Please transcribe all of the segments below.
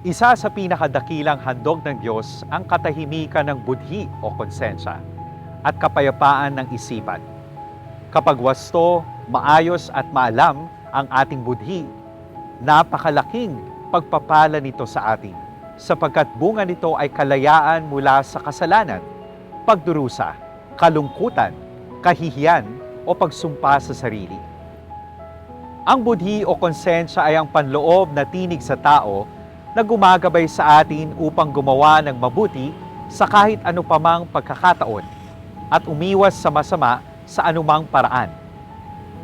Isa sa pinakadakilang handog ng Diyos ang katahimikan ng budhi o konsensya at kapayapaan ng isipan. Kapag wasto, maayos at maalam ang ating budhi, napakalaking pagpapala nito sa atin sapagkat bunga nito ay kalayaan mula sa kasalanan, pagdurusa, kalungkutan, kahihiyan o pagsumpa sa sarili. Ang budhi o konsensya ay ang panloob na tinig sa tao na gumagabay sa atin upang gumawa ng mabuti sa kahit ano pamang pagkakataon at umiwas sa masama sa anumang paraan.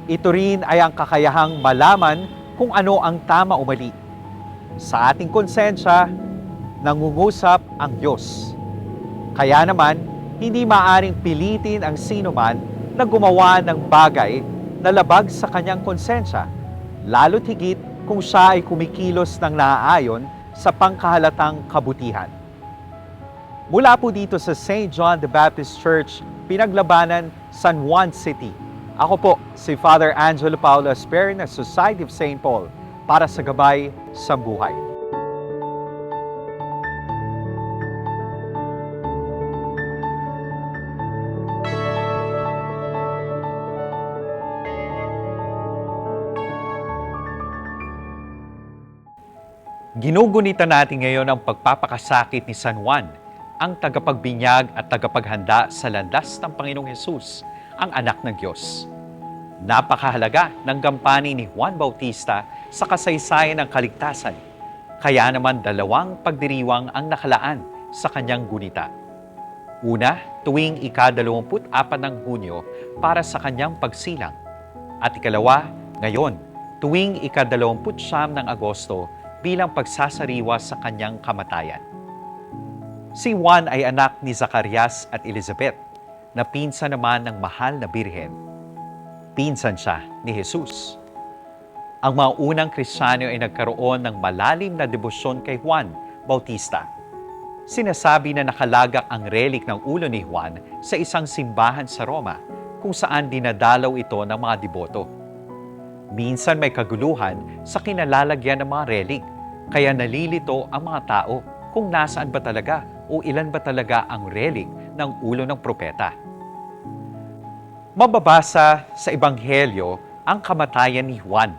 Ito rin ay ang kakayahang malaman kung ano ang tama o mali. Sa ating konsensya, nangungusap ang Diyos. Kaya naman, hindi maaring pilitin ang sino man na gumawa ng bagay na labag sa kanyang konsensya, lalo't higit kung siya ay kumikilos ng naaayon sa pangkahalatang kabutihan. Mula po dito sa St. John the Baptist Church, Pinaglabanan, San Juan City. Ako po si Father Angelo Paulo Asper ng Society of St. Paul para sa gabay sa buhay. Ginugunita natin ngayon ang pagpapakasakit ni San Juan, ang tagapagbinyag at tagapaghanda sa landas ng Panginoong Hesus, ang anak ng Diyos. Napakahalaga ng gampani ni Juan Bautista sa kasaysayan ng kaligtasan. Kaya naman dalawang pagdiriwang ang nakalaan sa kanyang gunita. Una, tuwing ika-24 ng Hunyo para sa kanyang pagsilang. At ikalawa, ngayon, tuwing ika-29 ng Agosto bilang pagsasariwa sa kanyang kamatayan. Si Juan ay anak ni Zacarias at Elizabeth, na pinsan naman ng mahal na birhen. Pinsan siya ni Jesus. Ang mga unang Kristiyano ay nagkaroon ng malalim na debosyon kay Juan Bautista. Sinasabi na nakalagak ang relik ng ulo ni Juan sa isang simbahan sa Roma kung saan dinadalaw ito ng mga deboto. Minsan may kaguluhan sa kinalalagyan ng mga relik, kaya nalilito ang mga tao kung nasaan ba talaga o ilan ba talaga ang relik ng ulo ng propeta. Mababasa sa Ebanghelyo ang kamatayan ni Juan.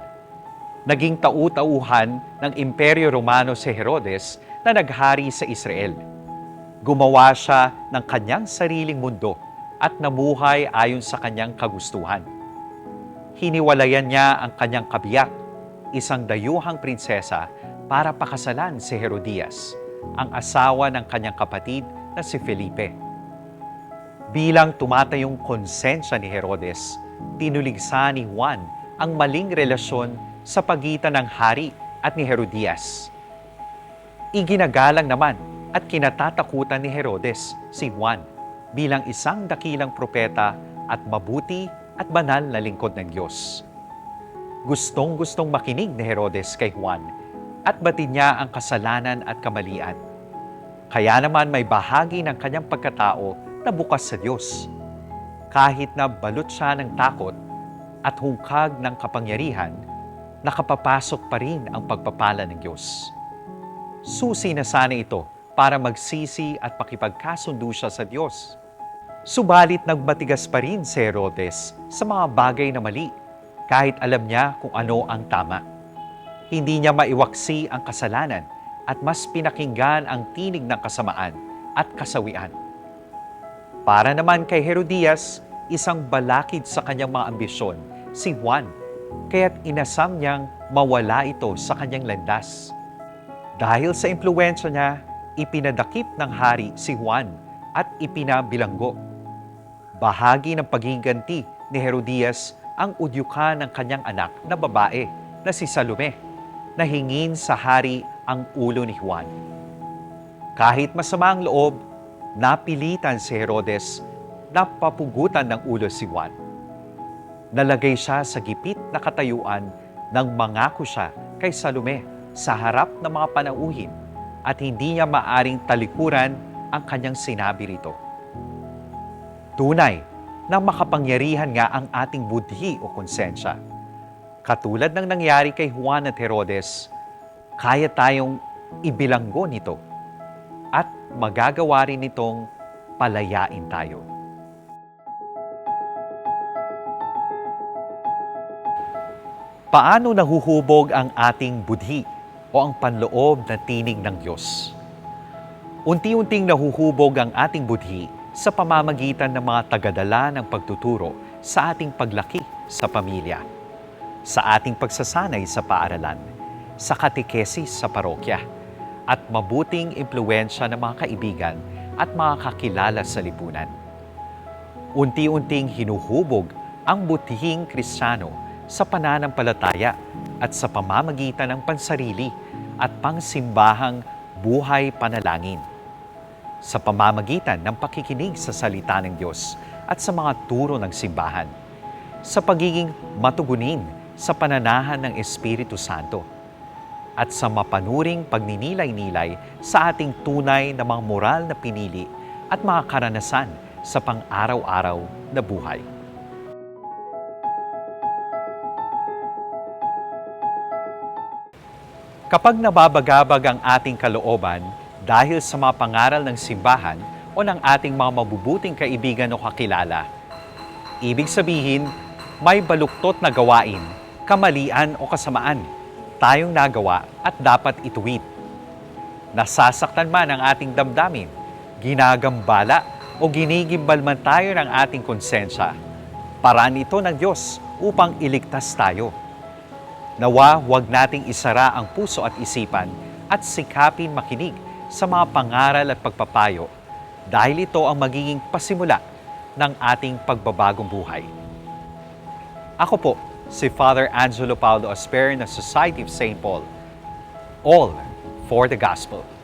Naging tau-tauhan ng Imperyo Romano si Herodes na naghari sa Israel. Gumawa siya ng kanyang sariling mundo at namuhay ayon sa kanyang kagustuhan hiniwalayan niya ang kanyang kabiyak, isang dayuhang prinsesa, para pakasalan si Herodias, ang asawa ng kanyang kapatid na si Felipe. Bilang tumatayong konsensya ni Herodes, tinuligsa ni Juan ang maling relasyon sa pagitan ng hari at ni Herodias. Iginagalang naman at kinatatakutan ni Herodes si Juan bilang isang dakilang propeta at mabuti at banal na lingkod ng Diyos. Gustong-gustong makinig ni Herodes kay Juan at batid niya ang kasalanan at kamalian. Kaya naman may bahagi ng kanyang pagkatao na bukas sa Diyos. Kahit na balot siya ng takot at hungkag ng kapangyarihan, nakapapasok pa rin ang pagpapala ng Diyos. Susi na sana ito para magsisi at pakipagkasundo siya sa Diyos. Subalit nagmatigas pa rin si Herodes sa mga bagay na mali kahit alam niya kung ano ang tama. Hindi niya maiwaksi ang kasalanan at mas pinakinggan ang tinig ng kasamaan at kasawian. Para naman kay Herodias, isang balakid sa kanyang mga ambisyon, si Juan, kaya't inasam niyang mawala ito sa kanyang landas. Dahil sa impluensya niya, ipinadakip ng hari si Juan at ipinabilanggo bahagi ng paghiganti ni Herodias ang udyukan ng kanyang anak na babae na si Salome na hingin sa hari ang ulo ni Juan. Kahit masama ang loob, napilitan si Herodes na papugutan ng ulo si Juan. Nalagay siya sa gipit na katayuan nang mangako siya kay Salome sa harap ng mga panauhin at hindi niya maaring talikuran ang kanyang sinabi rito. Tunay na makapangyarihan nga ang ating budhi o konsensya. Katulad ng nangyari kay Juan at Herodes, kaya tayong ibilanggo nito at magagawa rin nitong palayain tayo. Paano nahuhubog ang ating budhi o ang panloob na tinig ng Diyos? Unti-unting nahuhubog ang ating budhi sa pamamagitan ng mga tagadala ng pagtuturo sa ating paglaki sa pamilya, sa ating pagsasanay sa paaralan, sa katekesis sa parokya, at mabuting impluensya ng mga kaibigan at mga kakilala sa lipunan. Unti-unting hinuhubog ang butihing kristyano sa pananampalataya at sa pamamagitan ng pansarili at pangsimbahang buhay panalangin. Sa pamamagitan ng pakikinig sa salita ng Diyos at sa mga turo ng simbahan. Sa pagiging matugunin sa pananahan ng Espiritu Santo. At sa mapanuring pagninilay-nilay sa ating tunay na mga moral na pinili at mga karanasan sa pang-araw-araw na buhay. Kapag nababagabag ang ating kalooban dahil sa mga pangaral ng simbahan o ng ating mga mabubuting kaibigan o kakilala, ibig sabihin, may baluktot na gawain, kamalian o kasamaan tayong nagawa at dapat ituwid. Nasasaktan man ang ating damdamin, ginagambala o ginigimbal man tayo ng ating konsensya, paraan ito ng Diyos upang iligtas tayo. Nawa huwag nating isara ang puso at isipan at sikapin makinig sa mga pangaral at pagpapayo dahil ito ang magiging pasimula ng ating pagbabagong buhay. Ako po, si Father Angelo Paulo Asper ng Society of St. Paul. All for the Gospel.